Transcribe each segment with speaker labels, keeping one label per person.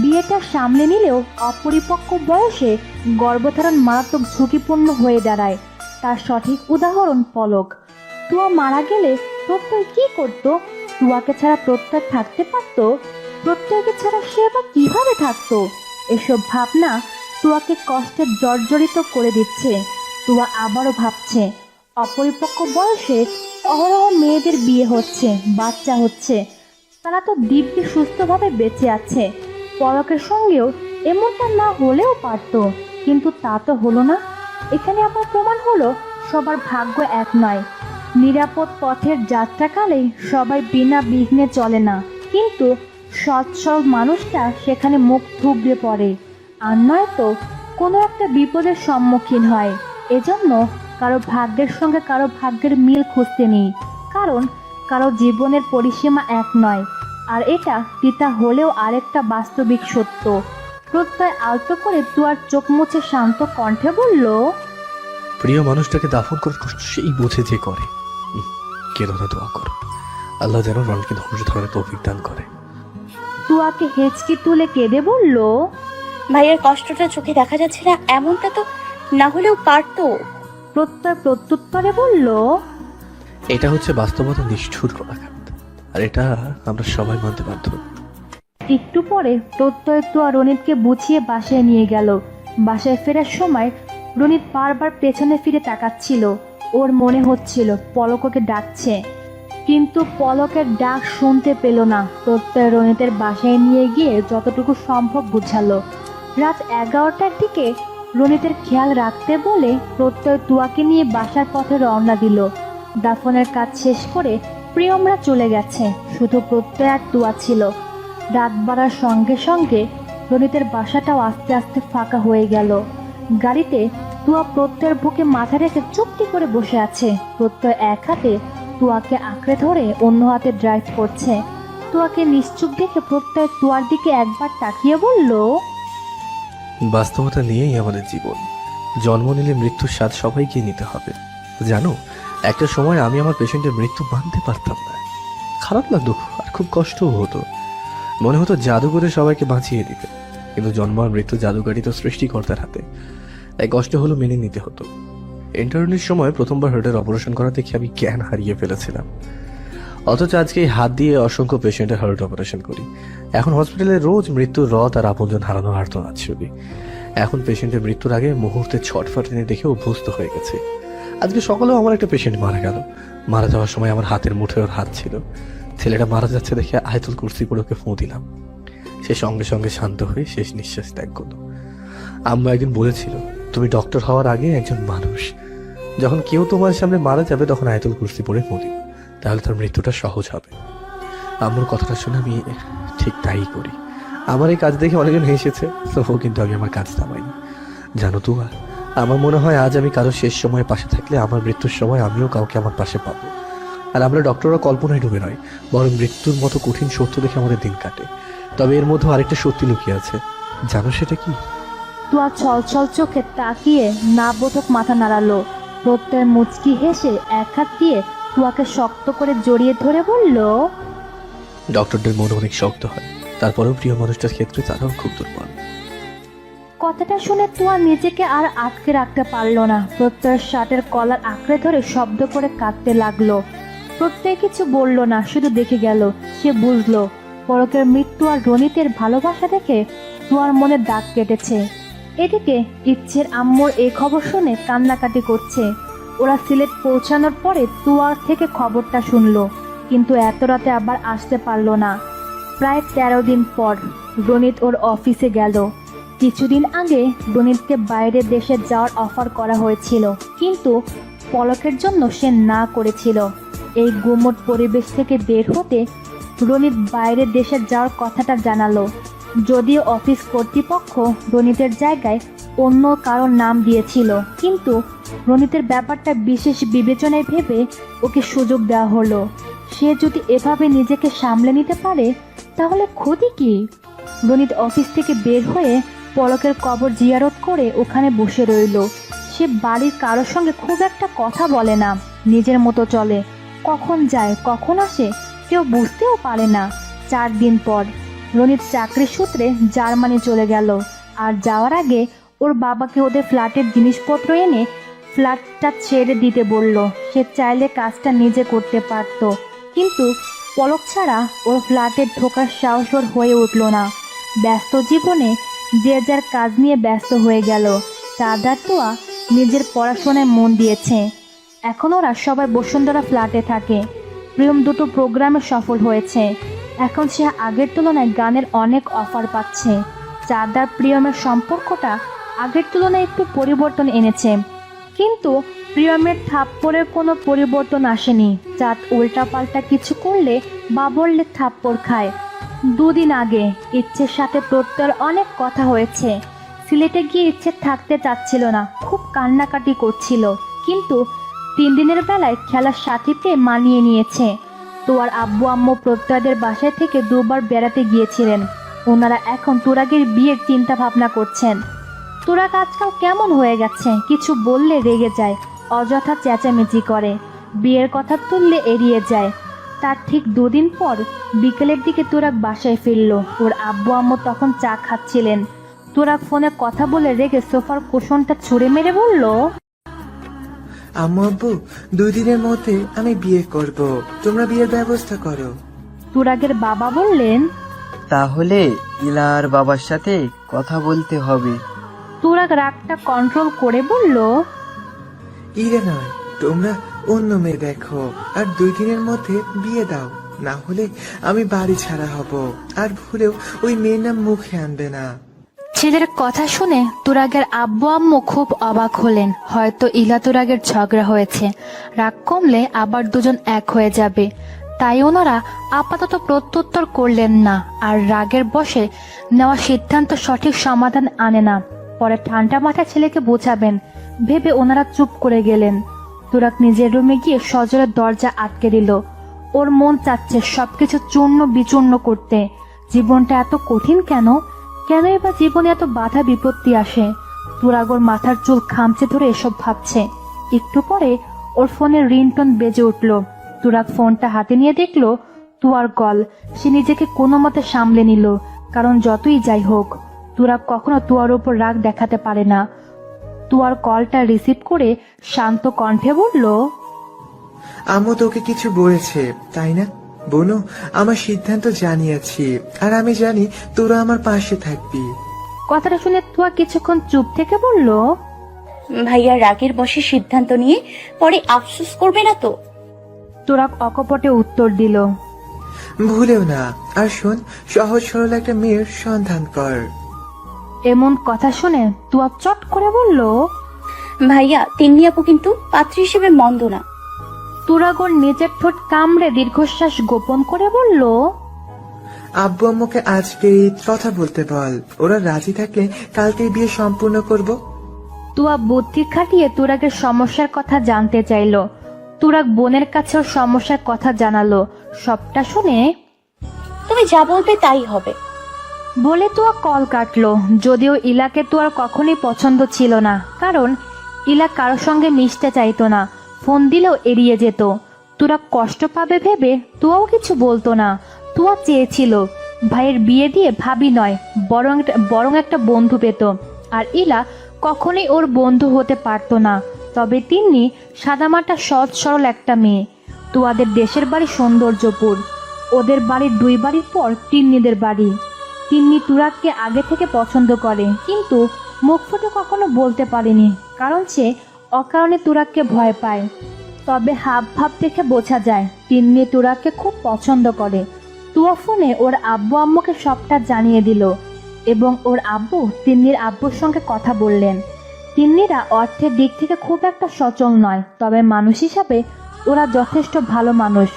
Speaker 1: বিয়েটা সামলে নিলেও অপরিপক্ক বয়সে গর্ভধারণ মারাত্মক ঝুঁকিপূর্ণ হয়ে দাঁড়ায়। তার সঠিক উদাহরণ পলক। তুয়া মারা গেলে প্রত্যয় কি করত? তুয়াকে ছাড়া প্রত্যয় থাকতে পারত? প্রত্যয়কে ছাড়া সে বা কীভাবে থাকতো? এসব ভাবনা তুয়াকে কষ্টে জর্জরিত করে দিচ্ছে। তুয়া আবারও ভাবছে, অপরিপক্ক বয়সে অহরহ মেয়েদের বিয়ে হচ্ছে, বাচ্চা হচ্ছে। তারা তো দিব্যি সুস্থভাবে বেঁচে আছে। পলকের সঙ্গেও এমনটা না হলেও পারতো, কিন্তু তা তো হলো না। এখানে আবার প্রমাণ হলো, সবার ভাগ্য এক নয়। নিরাপদ পথের যাত্রাকালে সবাই বিনা বিঘ্নে চলে না, কিন্তু সব মানুষটা সেখানে মুখ থুবড়ে পড়ে। আর নয়তো কোনো একটা বিপদের সম্মুখীন হয়। এজন্য কারও ভাগ্যের সঙ্গে কারও ভাগ্যের মিল খুঁজতে নেই। কারণ কারও জীবনের পরিসীমা এক নয় আর এটা পিতা হলেও আরেকটা বাস্তবিক সত্য। প্রত্যয় আলতো করে তুয়ার চোখ মুছে শান্ত কণ্ঠে বলল
Speaker 2: প্রিয় মানুষটাকে দাফন করার কষ্ট সেই বোঝে যে করে। কেঁদো না দোয়া কর। আল্লাহ যেন রনকে ধৈর্য ধরে তৌফিক দান করে।
Speaker 1: তুয়াকে হেঁচকি তুলে কেঁদে বলল
Speaker 3: ভাইয়ের কষ্টটা চোখে দেখা যাচ্ছে না এমনটা তো না হলেও পারতো।
Speaker 1: প্রত্যয় প্রত্যুত্তরে বলল
Speaker 2: এটা হচ্ছে বাস্তবতা নিষ্ঠুর কলাঘাত আর এটা আমরা সবাই মানতে বাধ্য।
Speaker 1: একটু পরে প্রত্যয় তো আর রনিতকে বুঝিয়ে বাসায় নিয়ে গেল। বাসায় ফেরার সময় রনিত বারবার পেছনে ফিরে তাকাচ্ছিল। ওর মনে হচ্ছিল পলককে ডাকছে। কিন্তু পলকের ডাক শুনতে পেল না। প্রত্যয় রনিতের বাসায় নিয়ে গিয়ে যতটুকু সম্ভব বুঝালো। রাত এগারোটার দিকে রনিতের খেয়াল রাখতে বলে প্রত্যয় তুয়াকে নিয়ে বাসার পথে রওনা দিল। দাফনের কাজ শেষ করে প্রিয়মরা চলে গেছে। শুধু প্রত্যয় আর তুয়া ছিল। রাত বাড়ার সঙ্গে সঙ্গে রনিতের বাসাটাও আস্তে আস্তে ফাঁকা হয়ে গেল। গাড়িতে তুয়া প্রত্যয়ের বুকে মাথা রেখে চুপটি করে বসে আছে। প্রত্যয় এক হাতে তুয়াকে আঁকড়ে ধরে অন্য হাতে ড্রাইভ করছে। তুয়াকে নিশ্চুপ দেখে প্রত্যয় তুয়ার দিকে একবার তাকিয়ে বলল
Speaker 2: বাস্তবতা নিয়েই আমাদের জীবন। জন্ম নিলে মৃত্যুর স্বাদ সবাইকে নিতে হবে। জানো, একটা সময় আমি আমার পেশেন্টের মৃত্যু মানতে পারতাম না। খারাপ লাগতো আর খুব কষ্টও হতো। মনে হতো জাদু করে সবাইকে বাঁচিয়ে দিতে কিন্তু জন্ম আর মৃত্যু জাদুকারী তো সৃষ্টিকর্তার হাতে। তাই কষ্ট হলো মেনে নিতে হতো। ইন্টারনেট সময় প্রথমবার হার্টের অপারেশন করা দেখে আমি জ্ঞান হারিয়ে ফেলেছিলাম। অথচ আজকে হাত দিয়ে অসংখ্য পেশেন্টের হার্ট অপারেশন করি। এখন হসপিটালে রোজ মৃত্যুর রথ আর আপনজন হারানো আর্তনাদ ছবি এখন পেশেন্টের মৃত্যুর আগে মুহূর্তে ছটফাটানি দেখে অভ্যস্ত হয়ে গেছে। আজকে সকালেও আমার একটা পেশেন্ট মারা গেল। মারা যাওয়ার সময় আমার হাতের মুঠে ওর হাত ছিল। ছেলেটা মারা যাচ্ছে দেখে আয়তুল কুর্সি করে ওকে ফোঁ দিলাম। সে সঙ্গে সঙ্গে শান্ত হয়ে শেষ নিঃশ্বাস ত্যাগ করল। আম্মা একদিন বলেছিল, তুমি ডক্টর হওয়ার আগে একজন মানুষ। যখন কেউ তোমার সামনে মারা যাবে, তখন আয়তুল কুর্সি পরে ফোঁ দিও তাহলে তার মৃত্যুটা সহজ হবে। আম্মুর কথাটা শুনে আমি ঠিক তাই করি। আমার এই কাজ দেখে অনেকজন হেসেছে তবুও কিন্তু আমি আমার কাজ থামাইনি জানো তো, আমার মনে হয় আজ আমি কারও শেষ সময়ে পাশে থাকলে আমার মৃত্যুর সময় আমিও কাউকে আমার পাশে পাবো। আর আমরা ডক্টররা কল্পনায় ডুবে নয়, বরং মৃত্যুর মতো কঠিন সত্য দেখে আমাদের দিন কাটে। তবে এর মধ্যে আরেকটা সত্যি লুকিয়ে আছে। জানো সেটা কি?
Speaker 1: তুয়া ছল ছল চোখে তাকিয়ে না বোধক মাথা নাড়ালো। প্রত্যয় মুচকি হেসে এক হাত দিয়ে তুয়াকে শক্ত করে জড়িয়ে ধরে বলল
Speaker 2: ডক্টরদের মন অনেক শক্ত হয়। তারপরেও প্রিয় মানুষটার ক্ষেত্রে তারাও খুব দুর্বল।
Speaker 1: কথাটা শুনে তুয়া নিজেকে আর আটকে রাখতে পারল না। প্রত্যয়ের শার্টের কলার আঁকড়ে ধরে শব্দ করে কাঁদতে লাগল। প্রত্যয় কিছু বলল না শুধু দেখে গেল। সে বুঝলো পরকের মৃত্যু আর রনিতের ভালোবাসা দেখে তুয়ার মনে দাগ কেটেছে। এদিকে ইচ্ছের আম্মুর এই খবর শুনে কান্নাকাটি করছে। ওরা সিলেট পৌঁছানোর পরে তুয়ার থেকে খবরটা শুনলো, কিন্তু এত রাতে আবার আসতে পারল না। প্রায় তেরো দিন পর রনিত ওর অফিসে গেল। কিছুদিন আগে রনিতকে বাইরের দেশে যাওয়ার অফার করা হয়েছিল, কিন্তু পলকের জন্য সে না করেছিল। এই গুমট পরিবেশ থেকে বের হতে রনিত বাইরের দেশে যাওয়ার কথাটা জানালো। যদিও অফিস কর্তৃপক্ষ রনিতের জায়গায় অন্য কারোর নাম দিয়েছিল। কিন্তু রনিতের ব্যাপারটা বিশেষ বিবেচনায় ভেবে ওকে সুযোগ দেওয়া হলো। সে যদি এভাবে নিজেকে সামলে নিতে পারে, তাহলে ক্ষতি কি? রনিত অফিস থেকে বের হয়ে পলকের কবর জিয়ারত করে ওখানে বসে রইল। সে বাড়ির কারোর সঙ্গে খুব একটা কথা বলে না, নিজের মতো চলে। কখন যায়, কখন আসে, কেউ বুঝতেও পারে না। চার দিন পর রনিত চাকরির সূত্রে জার্মানি চলে গেল। আর যাওয়ার আগে ওর বাবাকে ওদের ফ্ল্যাটের জিনিসপত্র এনে ফ্ল্যাটটা ছেড়ে দিতে বলল। সে চাইলে কাজটা নিজে করতে পারত। কিন্তু পলক ছাড়া ওর ফ্ল্যাটে ঢোকার সাহস ওর হয়ে উঠল না। ব্যস্ত জীবনে যে যার কাজ নিয়ে ব্যস্ত হয়ে গেল চাঁদার তোয়া নিজের পড়াশোনায় মন দিয়েছে। এখন ওরা সবাই বসুন্ধরা ফ্ল্যাটে থাকে। প্রিয়ম দুটো প্রোগ্রামে সফল হয়েছে। এখন সে আগের তুলনায় গানের অনেক অফার পাচ্ছে। চাঁদার প্রিয়মের সম্পর্কটা আগের তুলনায় একটু পরিবর্তন এনেছে। কিন্তু প্রিয়মের থাপ্পড়ের কোনো পরিবর্তন আসেনি। চাঁদ উল্টাপাল্টা কিছু করলে বা বললে থাপ্পড় খায়। দুদিন আগে ইচ্ছের সাথে প্রত্যয়ের অনেক কথা হয়েছে। সিলেটে গিয়ে ইচ্ছে থাকতে চাচ্ছিল না, খুব কান্নাকাটি করছিল। কিন্তু তিন দিনের বেলায় খেলার সাথী পেয়ে মানিয়ে নিয়েছে। তোয়ার আব্বু আম্মু প্রত্যয়দের বাসায় থেকে দুবার বেড়াতে গিয়েছিলেন। ওনারা এখন তুরাগের বিয়ের চিন্তা ভাবনা করছেন। তুরাগ আজকাল কেমন হয়ে গেছে? কিছু বললে রেগে যায় অযথা চেঁচামেচি করে। বিয়ের কথা তুললে এড়িয়ে যায়। তার ঠিক দুদিন পর বিকেলের দিকে তুরাগ বাসায় ফিরল। ওর আব্বু আম্মু তখন চা খাচ্ছিলেন। তুরাগ ফোনে কথা বলে রেগে সোফার কুশনটা ছুঁড়ে মেরে বলল
Speaker 4: আম্মু আব্বু দুই দিনের মধ্যে আমি বিয়ে করব। তোমরা বিয়ের ব্যবস্থা করো।
Speaker 1: তুরাগের বাবা বললেন
Speaker 5: তাহলে ইলার বাবার সাথে কথা বলতে হবে।
Speaker 1: তুরাগ রাগটা কন্ট্রোল করে বলল
Speaker 4: ইরে নয় তোমরা অন্য মেয়ে দেখো আর দুই দিনের মধ্যে বিয়ে দাও। না হলে আমি বাড়ি ছাড়া হব আর ভুলেও ওই মেয়ের নাম মুখে আনবে না।
Speaker 1: ছেলের কথা শুনে তুরাগের আব্বু আম্মু খুব অবাক হলেন। হয়তো ইলা তুরাগের ঝগড়া হয়েছে। রাগ কমলে আবার দুজন এক হয়ে যাবে। তাই ওনারা আপাতত প্রত্যুত্তর করলেন না আর রাগের বসে নেওয়া সিদ্ধান্ত সঠিক সমাধান আনে না। পরে ঠান্ডা মাথায় ছেলেকে বোঝাবেন। ভেবে ওনারা চুপ করে গেলেন। তুরাগ নিজের রুমে গিয়ে সজলের দরজা আটকে দিল। ওর মন চাচ্ছে সবকিছু চূর্ণ বিচূর্ণ করতে। জীবনটা এত কঠিন কেন? কেন এবার জীবনে এত বাধা বিপত্তি আসে? তুরাগর মাথার চুল খামচে ধরে এসব ভাবছে। একটু পরে ওর ফোনের রিংটোন বেজে উঠল। তুরাগ ফোনটা হাতে নিয়ে দেখল, তুয়ার কল। সে নিজেকে কোনো মতে সামলে নিল, কারণ যতই যাই হোক। তুরাগ কখনো তুয়ার ওপর রাগ দেখাতে পারে না। তুয়ার কলটা রিসিভ করে শান্ত কণ্ঠে বলল
Speaker 4: আম্মু তোকে কিছু বলেছে তাই না? বোনু আমার সিদ্ধান্ত জানিয়েছি আর আমি জানি তোরা আমার পাশে থাকবি।
Speaker 1: কথাটা শুনে তুয়া কিছুক্ষণ চুপ থেকে বলল
Speaker 3: ভাইয়া রাগের বসে সিদ্ধান্ত নিয়ে পরে আফসোস করবে না তো?
Speaker 1: তুরাগ অকপটে উত্তর দিল
Speaker 4: ভুলেও না আর শোন সহজ সরল একটা মেয়ের সন্ধান কর।
Speaker 1: এমন কথা শুনে তুয়া চট করে বলল
Speaker 3: ভাইয়া তিন্নি আপু কিন্তু পাত্রী হিসেবে মন্দ না।
Speaker 1: তুরাগর নিজের ঠোঁট কামড়ে দীর্ঘশ্বাস গোপন করে বলল
Speaker 4: আব্বু আম্মুকে আজকে কথা বলতে বল। ওরা রাজি থাকলে কালকেই বিয়ে সম্পূর্ণ করব।
Speaker 1: তুয়া বুদ্ধি খাটিয়ে তুরাগের সমস্যার কথা জানতে চাইল। তুরাগ বোনের কাছে ওর সমস্যার কথা জানালো। সবটা শুনে
Speaker 3: তুমি যা বলবে তাই হবে।
Speaker 1: বলে তুয়া কল কাটলো, যদিও ইলাকে তো আর কখনোই পছন্দ ছিল না, কারণ ইলা কারোর সঙ্গে মিশতে চাইতো না, ফোন দিলেও এড়িয়ে যেত। তোরা কষ্ট পাবে ভেবে তুয়াও কিছু বলতো না। তুয়া চেয়েছিল, ভাইয়ের বিয়ে দিয়ে ভাবি নয়, বরং বরং একটা বন্ধু পেত, আর ইলা কখনোই ওর বন্ধু হতে পারতো না। তবে তিনি সাদামাটা সৎ সরল একটা মেয়ে। তুয়াদের দেশের বাড়ি সৌন্দর্যপুর। ওদের বাড়ির দুই বাড়ির পর তিন্নিদের বাড়ি। তিন্নি তুরাগকে আগে থেকে পছন্দ করে, কিন্তু মুখ ফুটে কখনো বলতে পারেনি, কারণ সে অকারণে তুরাগকে ভয় পায়। তবে হাব ভাব দেখে বোঝা যায়, তিন্নি তুরাগকে খুব পছন্দ করে। তুয়া ফোনে ওর আব্বু আম্মুকে সবটা জানিয়ে দিল এবং ওর আব্বু তিন্নির আব্বুর সঙ্গে কথা বললেন। তিন্নিরা অর্থের দিক থেকে খুব একটা সচল নয়, তবে মানুষ হিসাবে ওরা যথেষ্ট ভালো মানুষ।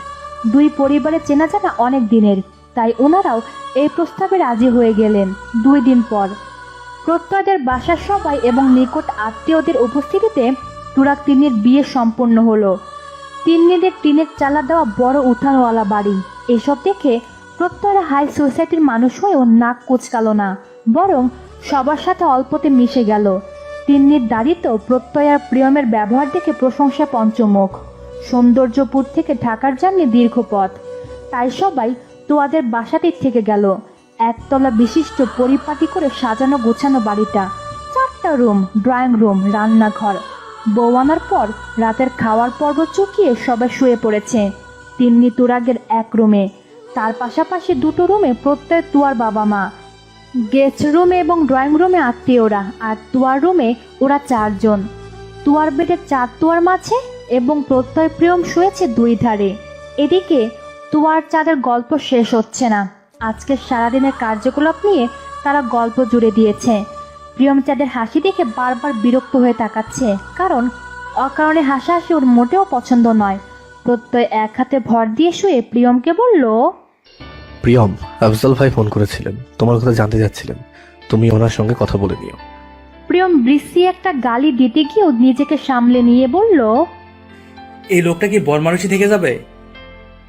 Speaker 1: দুই পরিবারের চেনা জানা অনেক দিনের। তাই ওনারাও এই প্রস্তাবে রাজি হয়ে গেলেন দুই দিন পর। প্রত্যয়দের বাসার সবাই এবং নিকট আত্মীয়দের উপস্থিতিতে তুরাগ তিন্নির বিয়ে সম্পন্ন হলো। তিন্নিদের টিনের চালা দেওয়া বড় উঠানওয়ালা বাড়ি। এসব দেখে প্রত্যয়রা হাই সোসাইটির মানুষ হয়েও নাক কুচকালো না, বরং সবার সাথে অল্পতে মিশে গেল। তিন্নির দাড়িতেও প্রত্যয়ার প্রিয়মের ব্যবহার দেখে প্রশংসা পঞ্চমুখ। সৌন্দর্যপুর থেকে ঢাকার জার্নি দীর্ঘ পথ তাই সবাই তোয়াদের বাসাতেই থেকে গেল। একতলা বিশিষ্ট পরিপাটি করে সাজানো গোছানো বাড়িটা। চারটা রুম, ড্রয়িং রুম, রান্নাঘর। বউ আনার পর রাতের খাওয়ার পর্ব চুকিয়ে সবাই শুয়ে পড়েছে। তিন্নি তুরাগের এক রুমে। তার পাশাপাশি দুটো রুমে প্রত্যয় তুয়ার বাবা মা। গেস্ট রুমে এবং ড্রয়িং রুমে আত্মীয়রা আর তুয়ার রুমে ওরা চারজন। তুয়ার বেডে চার তুয়ার মাঝে এবং প্রত্যয় প্রিয়ম শুয়েছে দুই ধারে। এদিকে তুয়ার চাঁদের গল্প শেষ হচ্ছে না। আজকে সারাদিনের কার্যকলাপ নিয়ে তারা গল্প জুড়ে দিয়েছে। প্রিয়ম চাঁদের হাসি দেখে বারবার বিরক্ত হয়ে তাকাচ্ছে কারণ অকারণে হাসাহাসি ওর মোটেও পছন্দ নয়। প্রত্যয় এক হাতে ভর দিয়ে শুয়ে প্রিয়মকে বলল
Speaker 2: প্রিয়ম আফজল ভাই ফোন করেছিলেন। তোমার কথা জানতে যাচ্ছিলেন। তুমি ওনার সঙ্গে কথা বলে নিও।
Speaker 1: প্রিয়ম বৃষ্টি একটা গালি দিতে গিয়েও নিজেকে সামলে নিয়ে বলল
Speaker 6: এই লোকটা কি বর মানুষই থেকে যাবে?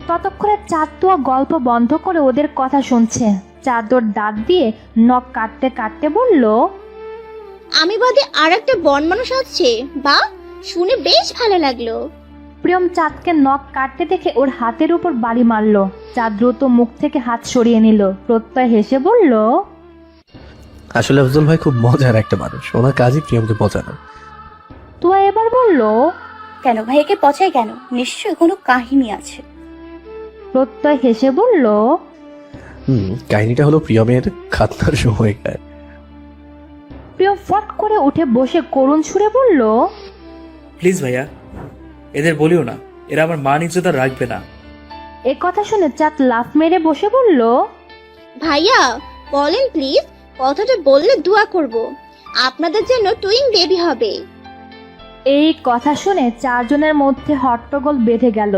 Speaker 1: ততক্ষণে চাঁদতুয়া গল্প বন্ধ করে ওদের কথা শুনছে। চাদর দাঁত দিয়ে নখ কাটতে কাটতে বলল
Speaker 7: আমি বাদে আর একটা বন মানুষ আছে বা? শুনে বেশ ভালো লাগল।
Speaker 1: প্রিয়ম চাঁদকে নখ কাটতে দেখে ওর হাতের উপর বাড়ি মারলো। চাঁদ দ্রুত মুখ থেকে হাত সরিয়ে নিল। প্রত্যয় হেসে বলল
Speaker 2: আসলে আফজল ভাই খুব মজার একটা মানুষ। ওনার কাজই প্রিয়মকে বোঝানো
Speaker 1: তুয়া এবার বলল
Speaker 3: কেন ভাইয়াকে পচায় কেন? নিশ্চয়ই কোনো কাহিনী আছে।
Speaker 1: প্রত্যয় হেসে বলল
Speaker 2: হুম কাহিনীটা হলো প্রিয়মের খাতনার সময়কার
Speaker 1: প্রিয়ম ফট করে উঠে বসে করুণ সুরে বলল
Speaker 6: প্লিজ ভাইয়া এদের বলিও না এরা আমার মান ইজ্জত আর রাখবে না।
Speaker 1: এ কথা শুনে চাঁদ লাফ মেরে বসে বলল
Speaker 7: ভাইয়া বলেন প্লিজ কথাটা বললে দোয়া করব। আপনাদের জন্য টুইং বেবি হবে।
Speaker 1: এই কথা শুনে চারজনের মধ্যে হট্টগোল বেঁধে গেল।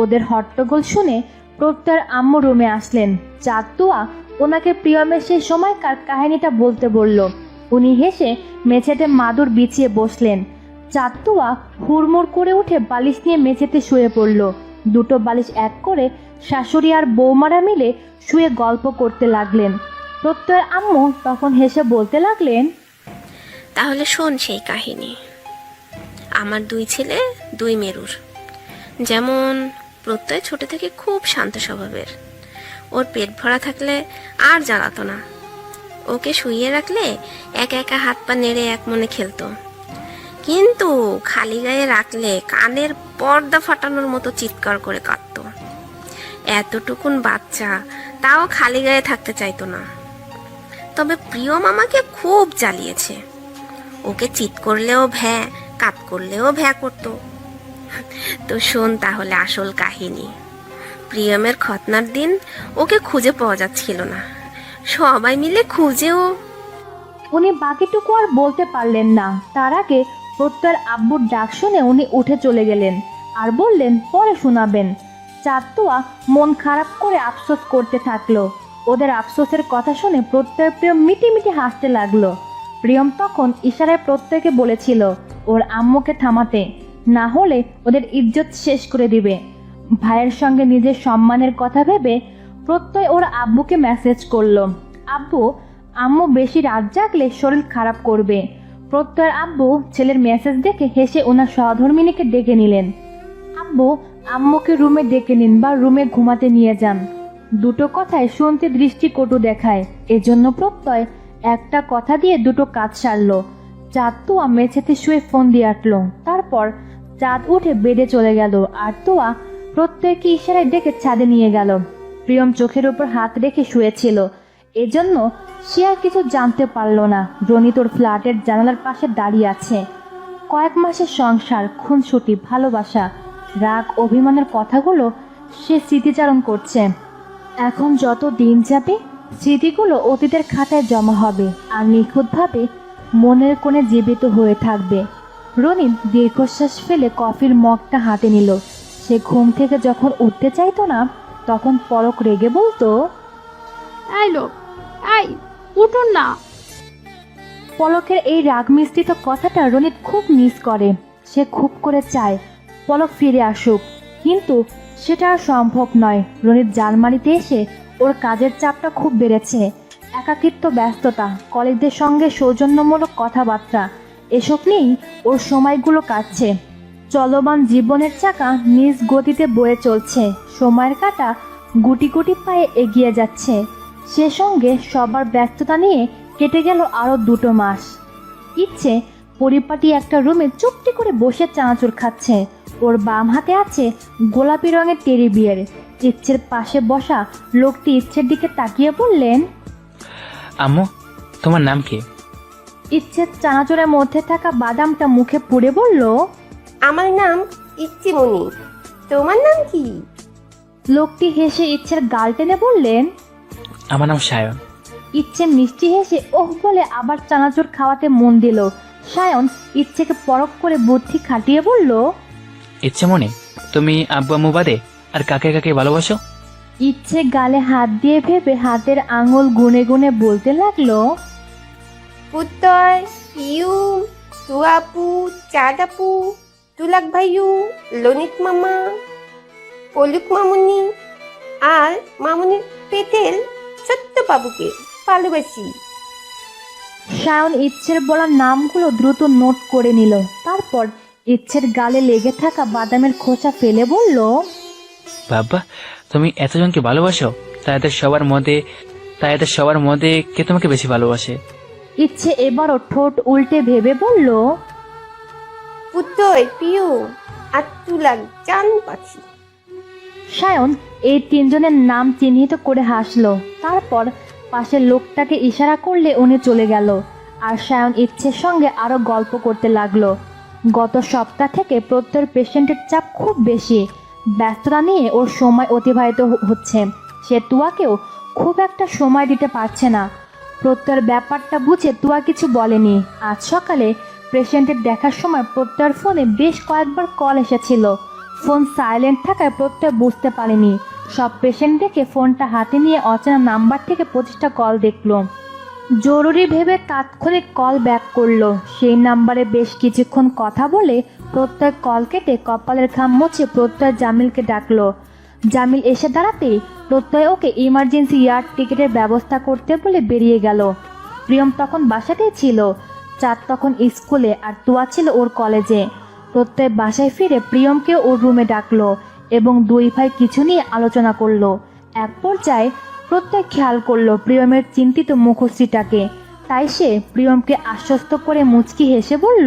Speaker 1: ওদের হট্টগোল শুনে প্রত্যয়ের আম্মু রুমে আসলেন। চাঁদতুয়া ওনাকে প্রিয়মের সেই সময়কার কাহিনীটা বলতে বলল। উনি হেসে মেঝেতে মাদুর বিছিয়ে বসলেন। চাঁদতুয়া হুড়মুড় করে উঠে বালিশ নিয়ে মেঝেতে শুয়ে পড়ল। দুটো বালিশ এক করে শাশুড়ি আর বৌমারা মিলে শুয়ে গল্প করতে লাগলেন। প্রত্যয়ের আম্মু তখন হেসে বলতে লাগলেন,
Speaker 8: তাহলে শোন সেই কাহিনী। আমার দুই ছেলে, দুই মেরুর। যেমন প্রত্যয় ছোট থেকে খুব শান্ত স্বভাবের। ওর পেট ভরা থাকলে আর জ্বালাতো না। ওকে শুইয়ে রাখলে একা একা হাত পা নেড়ে এক মনে খেলতো। কিন্তু খালি গায়ে রাখলে কানের পর্দা ফাটানোর মতো চিৎকার করে কাঁদতো। এতটুকুন বাচ্চা তাও খালি গায়ে থাকতে চাইতো না। তবে প্রিয় মামাকে খুব জ্বালিয়েছে। ওকে চিৎ করলেও ভ্যা, কাত করলেও ভ্যা করতো। তো শোন তাহলে আসল কাহিনী। প্রিয়মের খতনার দিন ওকে খুঁজে পাওয়া যাচ্ছিল না। সবাই মিলে খুঁজেও
Speaker 1: উনি বাকিটুকু আর বলতে পারলেন না। তার আগে প্রত্যয়ের আব্বুর ডাক শুনে উনি উঠে চলে গেলেন আর বললেন, পরে শোনাবেন। চাঁদতুয়া মন খারাপ করে আফসোস করতে থাকল। ওদের আফসোসের কথা শুনে প্রত্যয় প্রিয়ম মিটি মিটি হাসতে লাগল। প্রিয়ম তখন ইশারায় প্রত্যয়কে বলেছিল, ওর আম্মুকে থামাতে। না হলে ওদের ইজ্জত শেষ করে দিবে। ভাইয়ের সঙ্গে নিজের সম্মানের কথা ভেবে প্রত্যয় ওর আব্বুকে মেসেজ করল। আব্বু, আম্মু, বেশি রাত জাগলে শরীর খারাপ করবে। প্রত্যয়ের আব্বু ছেলের মেসেজ দেখে হেসে ওনার সহধর্মিনীকে ডেকে নিলেন। আব্বু আম্মুকে রুমে ডেকে নিন বা রুমে ঘুমাতে নিয়ে যান। দুটো কথায় শুনতে দৃষ্টি কটু দেখায়। এজন্য প্রত্যয় একটা কথা দিয়ে দুটো কাজ সারলো। চাঁদ তোয়া মেঝেতে শুয়ে ফোন দিয়ে আটলো। তারপর চাঁদ উঠে বেডে চলে গেল, আর তোয়া প্রত্যয়কে ইশারায় ডেকে ছাদে নিয়ে গেল। প্রিয়ম চোখের উপর হাত রেখে শুয়েছিল। এজন্য সে আর কিছু জানতে পারল না। রনি তোর ফ্ল্যাটের জানালার পাশে দাঁড়িয়ে আছে। কয়েক মাসের সংসার, খুনসুটি, ভালোবাসা, রাগ, অভিমানের কথাগুলো সে স্মৃতিচারণ করছে। এখন যত দিন যাবে, স্মৃতিগুলো অতীতের খাতায় জমা হবে আর নিখুঁতভাবে মনের কোণে জীবিত হয়ে থাকবে। রনিন দীর্ঘশ্বাস ফেলে কফির মগটা হাতে নিল। সে ঘুম থেকে যখন উঠতে চাইতো না তখন পরক রেগে বলতো
Speaker 9: এই লোক এই উঠুন না।
Speaker 1: পলকের এই রাগ মিশ্রিত কথাটা রনিত খুব মিস করে। সে খুব করে চায় পলক ফিরে আসুক। কিন্তু সেটা আর সম্ভব নয়। রনিত জার্মানিতে এসে ওর কাজের চাপটা খুব বেড়েছে। একাকিত্ব ব্যস্ততা কলেজদের সঙ্গে সৌজন্যমূলক কথাবার্তা এসব নিয়েই ওর সময়গুলো কাটছে। চলমান জীবনের চাকা নিজ গতিতে বয়ে চলছে। সময়ের কাটা গুটি গুটি পায়ে এগিয়ে যাচ্ছে। সে সঙ্গে সবার ব্যস্ততা নিয়ে কেটে গেল আরও দুটো মাস। ইচ্ছে পরিপাটি একটা রুমে চুপটি করে বসে চানাচুর খাচ্ছে। ওর বাম হাতে আছে গোলাপি রঙের টেরি বিয়ার। ইচ্ছের পাশে বসা লোকটি ইচ্ছের দিকে তাকিয়ে বললেন,
Speaker 10: আম্মু, তোমার নাম কি?
Speaker 1: ইচ্ছের চানাচুরের মধ্যে থাকা বাদামটা মুখে পুড়ে বলল
Speaker 11: আমার নাম ইচ্ছিমণি। তোমার নাম কি?
Speaker 1: লোকটি হেসে ইচ্ছের গাল টেনে বললেন
Speaker 10: আমার নাম সায়ন।
Speaker 1: ইচ্ছে মিষ্টি হেসে ওহ বলে আবার চানাচুর খাওয়াতে মন দিল। সায়ন ইচ্ছেকে পরখ করে বুদ্ধি খাটিয়ে বলল
Speaker 10: ইচ্ছে মনে তুমি আব্বু আম্মু বাদে আর কাকে কাকে ভালোবাসো?
Speaker 1: ইচ্ছে গালে হাত দিয়ে ভেবে হাতের আঙুল গুনে গুনে বলতে লাগল
Speaker 11: পুত্তর পিউ তুয়াপু চাঁদাপু তুলাক ভাইউ লনিত মামা পলুক মামুনি আর মামুনির পেটেল ছোট্ট বাবুকে ভালোবাসি
Speaker 1: সায়ন ইচ্ছের বলা নামগুলো দ্রুত নোট করে নিল তারপর ইচ্ছের গালে লেগে থাকা বাদামের খোঁচা ফেলে বলল
Speaker 10: বাবা তুমি এতজনকে ভালোবাসো তাই এদের সবার মধ্যে তাই এদের সবার মধ্যে কে তোমাকে বেশি ভালোবাসে
Speaker 1: ইচ্ছে এবারও ঠোঁট উল্টে ভেবে বলল
Speaker 11: পুত্তর পিউ আর তুলাক জান পাখি।
Speaker 1: সায়ন এই তিনজনের নাম চিহ্নিত করে হাসলো। তারপর পাশের লোকটাকে ইশারা করলে উনি চলে গেল আর সায়ন ইচ্ছের সঙ্গে আরও গল্প করতে লাগল। গত সপ্তাহ থেকে প্রত্যয়ের পেশেন্টের চাপ খুব বেশি। ব্যস্ততা নিয়ে ওর সময় অতিবাহিত হচ্ছে। সে তুয়াকেও খুব একটা সময় দিতে পারছে না। প্রত্যয়ের ব্যাপারটা বুঝে তুয়া কিছু বলেনি। আজ সকালে পেশেন্টের দেখার সময় প্রত্যয়ের ফোনে বেশ কয়েকবার কল এসেছিল। ফোন সাইলেন্ট থাকায় প্রত্যয় বুঝতে পারেনি। সব পেশেন্ট দেখে ফোনটা হাতে নিয়ে অচেনা নাম্বার থেকে পঁচিশটা কল দেখল। জরুরি ভেবে তাৎক্ষণিক কল ব্যাক করল। সেই নাম্বারে বেশ কিছুক্ষণ কথা বলে প্রত্যয় কল কেটে কপালের ঘাম মুছে প্রত্যয় জামিলকে ডাকলো। জামিল এসে দাঁড়াতেই প্রত্যয় ওকে ইমার্জেন্সি এয়ার টিকিটের ব্যবস্থা করতে বলে বেরিয়ে গেল। প্রিয়ম তখন বাসাতেই ছিল। চাঁদ তখন স্কুলে আর তুয়া ছিল ওর কলেজে। প্রত্যয় বাসায় ফিরে প্রিয়মকে ওর রুমে ডাকলো এবং দুই ভাই কিছু নিয়ে আলোচনা করল। এক পর্যায়ে প্রত্যয় খেয়াল করল প্রিয়মের চিন্তিত মুখশ্রীটাকে। তাই সে প্রিয়মকে আশ্বস্ত করে মুচকি হেসে বলল